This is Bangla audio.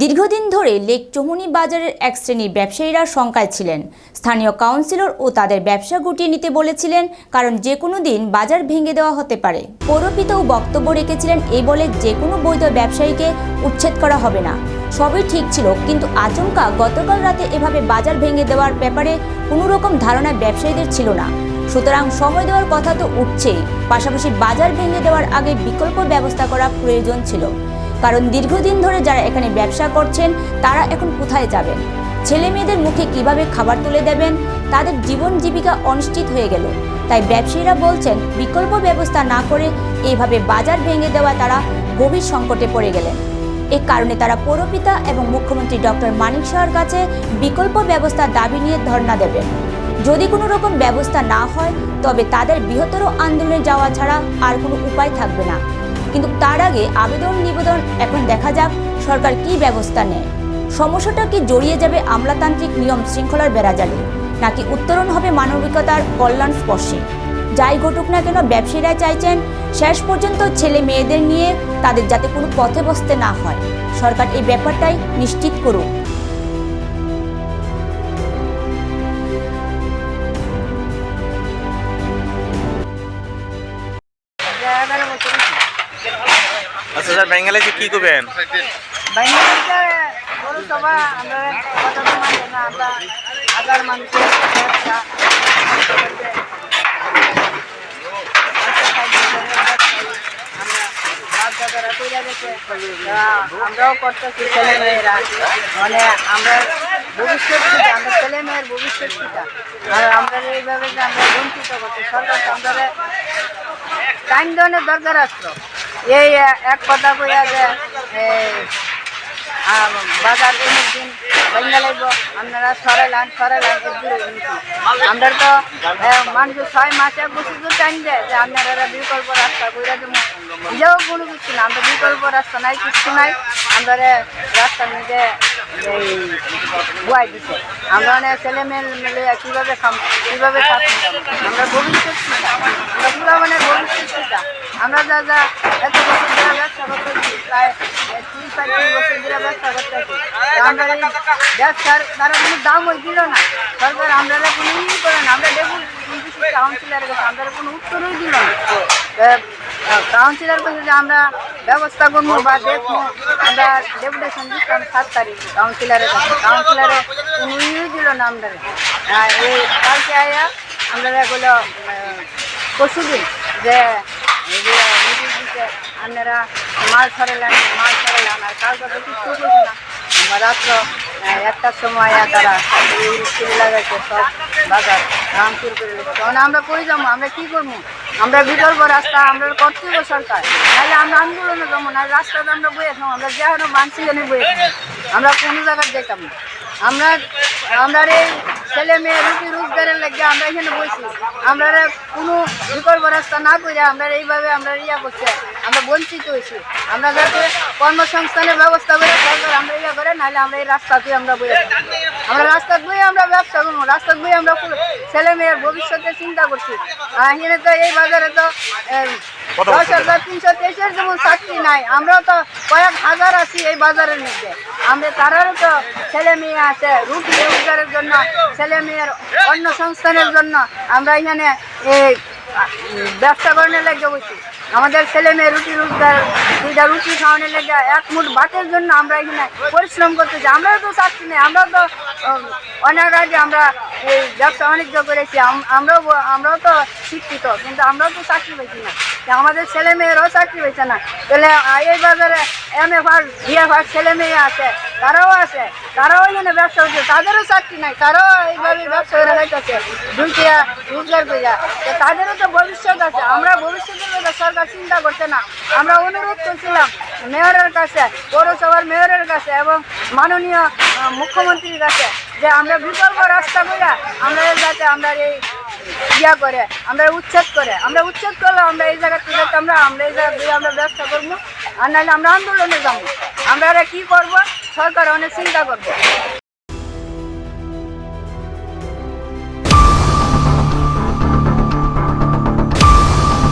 দীর্ঘদিন ধরে লেক চমুনি বাজারের এক শ্রেণির ব্যবসায়ীরা শঙ্কায় ছিলেন। স্থানীয় কাউন্সিলর ও তাদের ব্যবসা গুটিয়ে নিতে বলেছিলেন, কারণ যে কোনো দিন বাজার ভেঙে দেওয়া হতে পারে। পৌরপিতাও বক্তব্য রেখেছিলেন এই বলে যে কোনো বৈধ ব্যবসায়ীকে উচ্ছেদ করা হবে না। সবই ঠিক ছিল, কিন্তু আচমকা গতকাল রাতে এভাবে বাজার ভেঙে দেওয়ার ব্যাপারে কোনো রকম ধারণা ব্যবসায়ীদের ছিল না। সুতরাং সময় দেওয়ার কথা তো উঠছেই, পাশাপাশি বাজার ভেঙে দেওয়ার আগে বিকল্প ব্যবস্থা করা প্রয়োজন ছিল। কারণ দীর্ঘদিন ধরে যারা এখানে ব্যবসা করছেন, তারা এখন কোথায় যাবেন? ছেলে মেয়েদের মুখে কীভাবে খাবার তুলে দেবেন? তাদের জীবন জীবিকা অনিশ্চিত হয়ে গেল। তাই ব্যবসায়ীরা বলছেন, বিকল্প ব্যবস্থা না করে এইভাবে বাজার ভেঙে দেওয়া তারা গভীর সংকটে পড়ে গেলেন। এ কারণে তারা পৌরপিতা এবং মুখ্যমন্ত্রী ডক্টর মানিক শাহর কাছে বিকল্প ব্যবস্থার দাবি নিয়ে ধর্ণা দেবেন। যদি কোনো রকম ব্যবস্থা না হয়, তবে তাদের বৃহত্তর আন্দোলনে যাওয়া ছাড়া আর কোনো উপায় থাকবে না। কিন্তু তার আগে আবেদন নিবেদন এখন দেখা যাক সরকার কি ব্যবস্থা নেয়। সমস্যাটা কি জড়িয়ে যাবে আমলাতান্ত্রিক নিয়ম শৃঙ্খলার বেড়াজালে? নাকি উত্তরণ হবে মানবিকতার কল্যাণ স্পর্শে? যাই ঘটুক না কেন, ব্যবসায়ীরা চাইছেন শেষ পর্যন্ত ছেলে মেয়েদের নিয়ে তাদের যাতে কোনো পথে বসতে না হয়। সরকার এই ব্যাপারটাই নিশ্চিত করুক। আচ্ছা স্যার বেঙ্গালে কি করবেন? আমরা না আমরাও করতেছি ছেলে মেয়েরা মানে আমরা ভবিষ্যৎ আমরা ছেলে মেয়ের ভবিষ্যৎ আর আমরা এইভাবে আমরা বঞ্চিত করছি, সরকার আমরা টাইম দরকার আসতো এই এক কথা কইয়া যে বাজার কোনো দিন ভেঙে লাগব আপনারা সরাইলান সরাইলান আমরা তো মানুষ ছয় মাসে বসে তো দেয় যে আপনারা বিকল্প রাস্তা কইরা দেবো। নিজেও কোনো কিছু না, আমরা বিকল্প রাস্তা নাই, কিছু নাই। আমরা রাস্তার মধ্যে এই বুয়াই দিছে। আমরা অনেক ছেলে মেয়ে মিলে কীভাবে কীভাবে আমরা ভবিষ্যৎ চিন্তা আমরা পুরো মানে ভবিষ্যৎ চিন্তা আমরা যা যা এত বছর ধরে ব্যবসা করতেছি প্রায় তিরিশ পঁয়ত্রিশ বছর ধরে ব্যবসা করতেছি আমরা এই ব্যবসার তারা কোনো দামই দিল না। সরকার আমরা কোনো ই করে না, আমরা দেখুন কাউন্সিলারের কাছে আমরা কোনো উত্তরই দিল না। কাউন্সিলর কাছে যে আমরা ব্যবস্থা করব বা দেখব। আমরা ডেপুটেশন দিতাম সাত তারিখ কাউন্সিলরের কাছে। কাউন্সিলরে কোনো ইয়ে দিল না আমরা এই কালকে আয়া আমরা এগুলো পরশু দিন যে আপনারা মাল ছড়ালেন মাল ছড়ালেন আর কালকে তো কিছু করছে না। রাত্র একটার সময় তারা লাগাইছে। সব বাজার ভাঙচুর করে তখন আমরা কই যাব? আমরা কি করব? আমরা বিকল্প রাস্তা, আমরা করতে হবে সরকার। নাহলে আমরা আন্দোলনে যাব না রাস্তাতে আমরা বয়ে থাকব আমরা যেখানে মানছি জানি বয়ে আমরা কোনো জায়গায় যেতাম না। আমরা আমরা এই ছেলে মেয়ে রুটি রোজগারের লাগে আমরা এখানে বসি। আমরা কোনো বিকল্প রাস্তা না করে আমরা এইভাবে আমরা ইয়া করছে। আমরা বঞ্চিত হয়েছি। আমরা যাতে কর্মসংস্থানের ব্যবস্থা করে আমরা ইয়া করে, নাহলে আমরা এই রাস্তাতে আমরা বয়ে। আমরা রাস্তা বয়ে আমরা ব্যবসা করব রাস্তা বয়ে আমরা ছেলে মেয়ের ভবিষ্যতে চিন্তা করছি। আর এখানে তো এই বাজারে তো দশ হাজার তিনশো তেইশের যেমন চাকরি নাই আমরাও তো কয়েক হাজার আছি এই বাজারের মধ্যে। আমরা তারারও তো ছেলে মেয়ে আছে রুটি রোজগারের জন্য ছেলে মেয়ের অন্য সংস্থানের জন্য আমরা এখানে এই ব্যবসা করানোর লেগে বসি। আমাদের ছেলে মেয়ে রুটি রোজগার দুইটা রুটি খাওয়ানোর লেগে এক মুঠ ভাতের জন্য আমরা এখানে পরিশ্রম করতেছি আমরাও তো চাকরি নেই, আমরাও তো অনেক আগে আমরা এই ব্যবসা বাণিজ্য করেছি আমরাও আমরাও তো শিক্ষিত, কিন্তু আমরাও তো চাকরি পেয়েছি না। আমাদের ছেলে মেয়েরাও চাকরি পেয়েছে না। তাহলে এই বাজারে এম এ ফার বিএ ফার ছেলে মেয়ে আছে, তারাও আছে, তারাও এখানে ব্যবসা করছে, তাদেরও চাকরি নাই, তারাও এইভাবে ব্যবসা করে খাইতেছে, দুইটা রোজগার করে তাদেরও তো ভবিষ্যৎ আছে, আমরা ভবিষ্যতের সরকার চিন্তা করছে না। আমরা অনুরোধ করছিলাম মেয়রের কাছে, পৌরসভার মেয়রের কাছে এবং মাননীয় মুখ্যমন্ত্রীর কাছে যে আমরা বিকল্প রাস্তা করে আমরা যাতে আমরা এই ইয়া করে, আমরা উচ্ছেদ করে, আমরা উচ্ছেদ করলে আমরা এই জায়গা থেকে আমরা আমরা এই জায়গা দিয়ে আমরা ব্যবসা করব, আর নাহলে আমরা আন্দোলনে যাব। আমরা কি করব? সরকার অনেক চিন্তা করব।